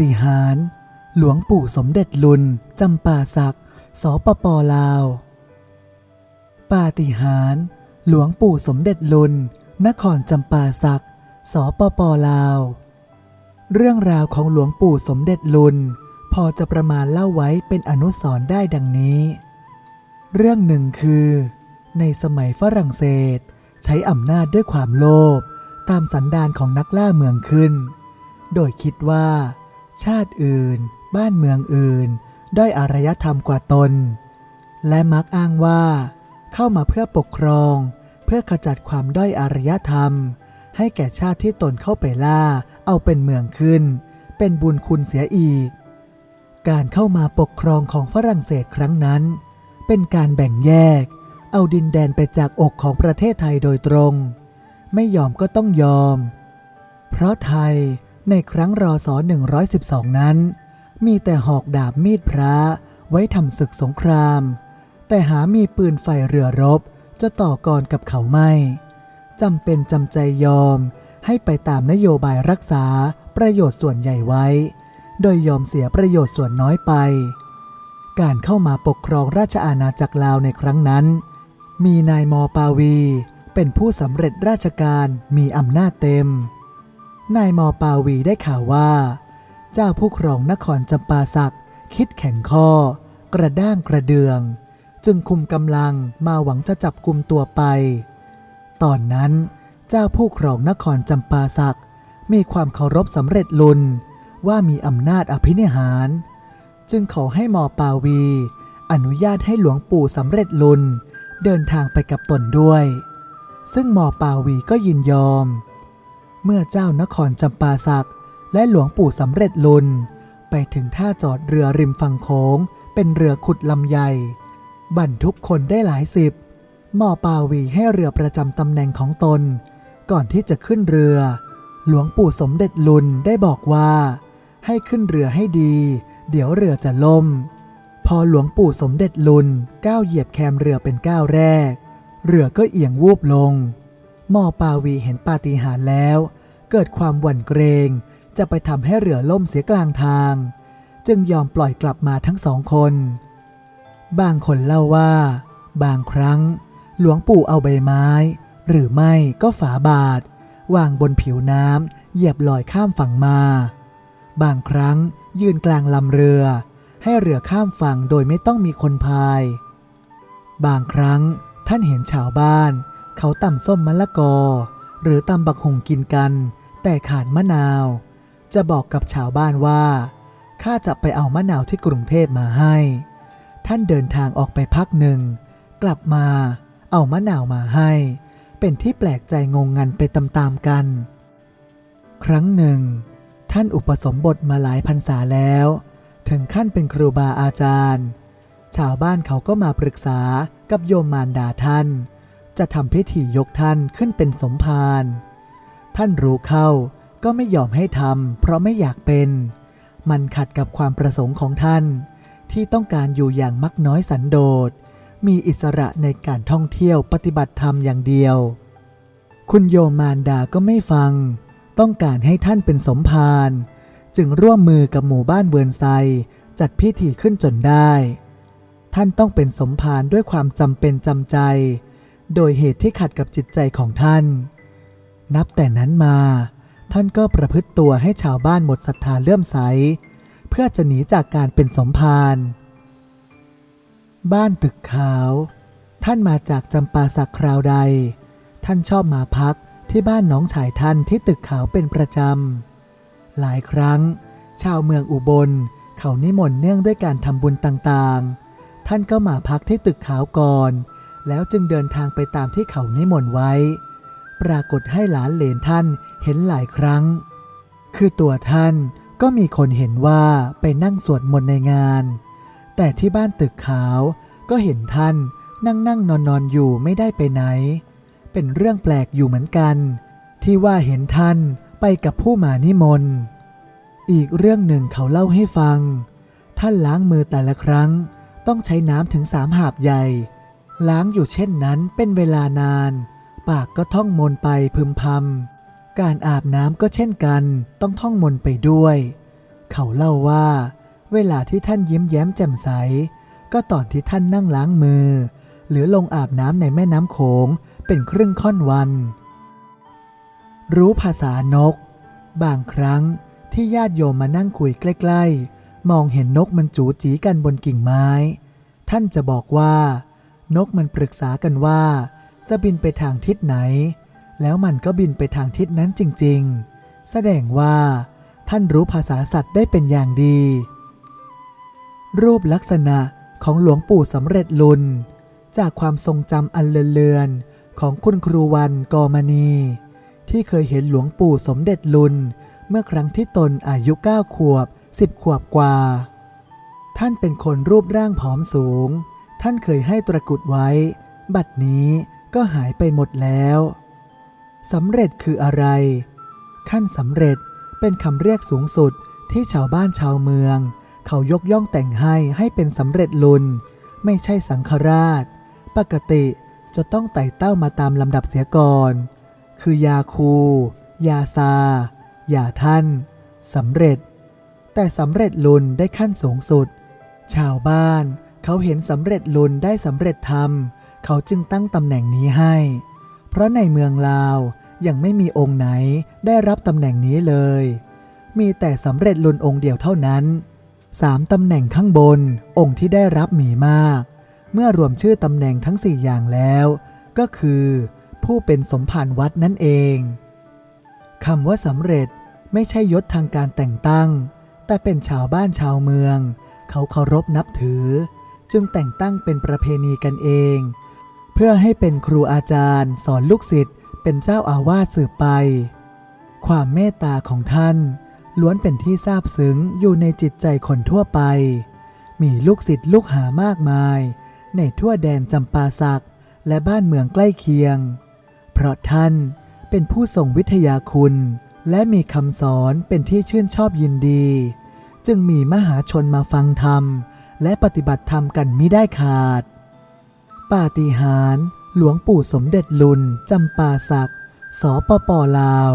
ฏิหาร หลวงปู่สมเด็จลุนจำปาสักสปปลาว ปาฏิหาร หลวงปู่สมเด็จลุน นครจำปาสักสปปลาว เรื่องราวของหลวงปู่สมเด็จลุน พอจะประมาณเล่าไว้เป็นอนุสรณ์ได้ดังนี้ เรื่องหนึ่งคือ ในสมัยฝรั่งเศส ใช้อำนาจด้วยความโลภตามสันดานของนักล่าเมืองขึ้น โดยคิดว่า ชาติอื่น บ้านเมืองอื่น ด้อยอารยธรรมกว่าตน และมักอ้างว่า เข้ามาเพื่อปกครอง เพื่อขจัดความด้อยอารยธรรม ให้แก่ชาติที่ตนเข้าไปล่า เอาเป็นเมืองขึ้น เป็นบุญคุณเสียอีก การเข้ามาปกครองของฝรั่งเศสครั้งนั้น เป็นการแบ่งแยก เอาดินแดนไปจากอกของประเทศไทยโดยตรง ไม่ยอมก็ต้องยอม เพราะไทย ในครั้งรอศ112 นั้น มีแต่หอกดาบมีดพระไว้ทำศึกสงคราม แต่หามีปืนไฟเรือรบจะต่อกรกับเขาไม่จำเป็นจำใจยอมให้ไปตามนโยบายรักษาประโยชน์ส่วนใหญ่ไว้ โดยยอมเสียประโยชน์ส่วนน้อยไป การเข้ามาปกครองราชอาณาจักรลาวในครั้งนั้น มีนายมอปาวี เป็นผู้สำเร็จราชการมีอำนาจเต็ม นายมอปาวีได้ข่าวว่า เจ้าผู้ครองนครจำปาสักคิดแข็งข้อ กระด้างกระเดือง จึงคุมกำลังมาหวังจะจับกลุ่มตัวไป ตอนนั้นเจ้าผู้ครองนครจำปาสักมีความเคารพสำเร็จลุนว่ามีอำนาจอภินิหาร จึงขอให้มอปาวี อนุญาตให้หลวงปู่สำเร็จลุนเดินทางไปกับตนด้วย ซึ่งมอปาวีก็ยินยอม เมื่อเจ้านครจำปาสักและหลวงปู่สำเร็จลุน ไปถึงท่าจอดเรือริมฝั่งโขงเป็นเรือขุดลำใหญ่บรรทุกคนได้หลายสิบหมอปาวีให้เรือประจำตำแหน่งของตน ก่อนที่จะขึ้นเรือ หลวงปู่สมเด็จลุนได้บอกว่า ให้ขึ้นเรือให้ดี เดี๋ยวเรือจะล่ม พอหลวงปู่สมเด็จลุนก้าวเหยียบแคมเรือเป็นก้าวแรก เรือก็เอียงวูบลง หมอปาวีเห็นปาฏิหาริย์แล้ว เกิดความหวั่นเกรงจะไปทำให้เรือล่มเสียกลางทาง จึงยอมปล่อยกลับมาทั้งสองคน บางคนเล่าว่า บางครั้ง หลวงปู่เอาใบไม้ หรือไม่ก็ฝาบาท วางบนผิวน้ำเหยียบลอยข้ามฝั่งมา บางครั้งยืนกลางลำเรือ ให้เรือข้ามฝั่งโดยไม่ต้องมีคนพาย บางครั้งท่านเห็นชาวบ้าน เขาตำส้มมะละกอ หรือตำบักหุงกินกัน แต่ขาดมะนาว จะบอกกับชาวบ้านว่าข้าจะไปเอามะนาวที่กรุงเทพมาให้ ท่านเดินทางออกไปพักหนึ่ง กลับมา เอามะนาวมาให้ เป็นที่แปลกใจงงงันไปตามๆกัน ครั้งหนึ่ง ท่านอุปสมบทมาหลายพรรษาแล้ว ถึงขั้นเป็นครูบาอาจารย์ ชาวบ้านเขาก็มาปรึกษากับโยมมารดาท่าน จะทำพิธียกท่านขึ้นเป็นสมภารท่านรู้เข้าก็ไม่ยอมให้ทำเพราะไม่อยากเป็น มันขัดกับความประสงค์ของท่าน ที่ต้องการอยู่อย่างมักน้อยสันโดษ มีอิสระในการท่องเที่ยวปฏิบัติธรรมอย่างเดียว คุณโยมมารดาก็ไม่ฟัง ต้องการให้ท่านเป็นสมภารจึงร่วมมือกับหมู่บ้านเบือนไซจัดพิธีขึ้นจนได้ ท่านต้องเป็นสมภารด้วยความจำเป็นจำใจ โดยเหตุที่ขัดกับจิตใจของท่าน นับแต่นั้นมา ท่านก็ประพฤติตัวให้ชาวบ้านหมดศรัทธาเลื่อมใส เพื่อจะหนีจากการเป็นสมภารบ้านตึกขาว ท่านมาจากจำปาสักคราวใด ท่านชอบมาพักที่บ้านน้องชายท่านที่ตึกขาวเป็นประจำ หลายครั้ง ชาวเมืองอุบล เขานิมนต์เนื่องด้วยการทำบุญต่างๆ ท่านก็มาพักที่ตึกขาวก่อน แล้วจึงเดินทางไปตามที่เขานิมนต์ไว้ ปรากฏให้หลานเหลนท่านเห็นหลายครั้ง คือตัวท่านก็มีคนเห็นว่าไปนั่งสวดมนต์ในงาน แต่ที่บ้านตึกขาวก็เห็นท่านนั่งนั่งนอนนอนอยู่ไม่ได้ไปไหน เป็นเรื่องแปลกอยู่เหมือนกัน ที่ว่าเห็นท่านไปกับผู้มานิมนต์ อีกเรื่องหนึ่งเขาเล่าให้ฟัง ท่านล้างมือแต่ละครั้ง ต้องใช้น้ำถึงสามหาบใหญ่ ล้างอยู่เช่นนั้นเป็นเวลานาน ปากก็ท่องมนไปพึมพำการอาบน้ำก็เช่นกันต้องท่องมนไปด้วย เขาเล่าว่า เวลาที่ท่านยิ้มแย้มแจ่มใส ก็ตอนที่ท่านนั่งล้างมือ หรือลงอาบน้ำในแม่น้ำโขงเป็นครึ่งค่อนวัน รู้ภาษานก บางครั้งที่ญาติโยมมานั่งคุยใกล้ ๆ มองเห็นนกมันจูจีกันบนกิ่งไม้ ท่านจะบอกว่า นกมันปรึกษากันว่า จะบินไปทางทิศไหน แล้วมันก็บินไปทางทิศนั้นจริง ๆ แสดงว่า ท่านรู้ภาษาสัตว์ได้เป็นอย่างดี รูปลักษณะของหลวงปู่สำเร็จลุน จากความทรงจำอันเลือนๆของคุณครูวันกอมณี ที่เคยเห็นหลวงปู่สมเด็จลุน เมื่อครั้งที่ตนอายุ 9 ขวบ 10 ขวบกว่า ท่านเป็นคนรูปร่างผอมสูง ท่านเคยให้ตระกุดไว้ บัดนี้ก็หายไปหมดแล้วสำเร็จคืออะไร ขั้นสำเร็จเป็นคำเรียกสูงสุดที่ชาวบ้านชาวเมือง เขายกย่องแต่งให้ให้เป็นสำเร็จลุน ไม่ใช่สังฆราช ปกติจะต้องไต่เต้ามาตามลำดับเสียก่อน คือยาคู ยาซา ยาท่านสำเร็จ แต่สำเร็จลุนได้ขั้นสูงสุด ชาวบ้าน เขาเห็นสำเร็จลุนได้สำเร็จธรรม เขาจึงตั้งตำแหน่งนี้ให้ เพราะในเมืองลาวยังไม่มีองค์ไหนได้รับตำแหน่งนี้เลย มีแต่สำเร็จลุนองค์เดียวเท่านั้นสามตำแหน่งข้างบนองค์ที่ได้รับมีมาก เมื่อรวมชื่อตำแหน่งทั้งสี่อย่างแล้ว ก็คือ ผู้เป็นสมภารวัดนั่นเองคำว่าสำเร็จไม่ใช่ยศทางการแต่งตั้ง แต่เป็นชาวบ้านชาวเมือง เขาเคารพนับถือ จึงแต่งตั้งเป็นประเพณีกันเอง เพื่อให้เป็นครูอาจารย์ สอนลูกศิษย์เป็นเจ้าอาวาสสืบไป ความเมตตาของท่าน ล้วนเป็นที่ซาบซึ้งอยู่ในจิตใจคนทั่วไป มีลูกศิษย์ลูกหามากมาย ในทั่วแดนจำปาสักและบ้านเมืองใกล้เคียง เพราะท่านเป็นผู้ทรงวิทยาคุณ และมีคำสอนเป็นที่ชื่นชอบยินดี จึงมีมหาชนมาฟังธรรม และปฏิบัติธรรมกันมิได้ขาด ปาฏิหาริย์หลวงปู่สมเด็จลุนจำปาสัก สปปลาว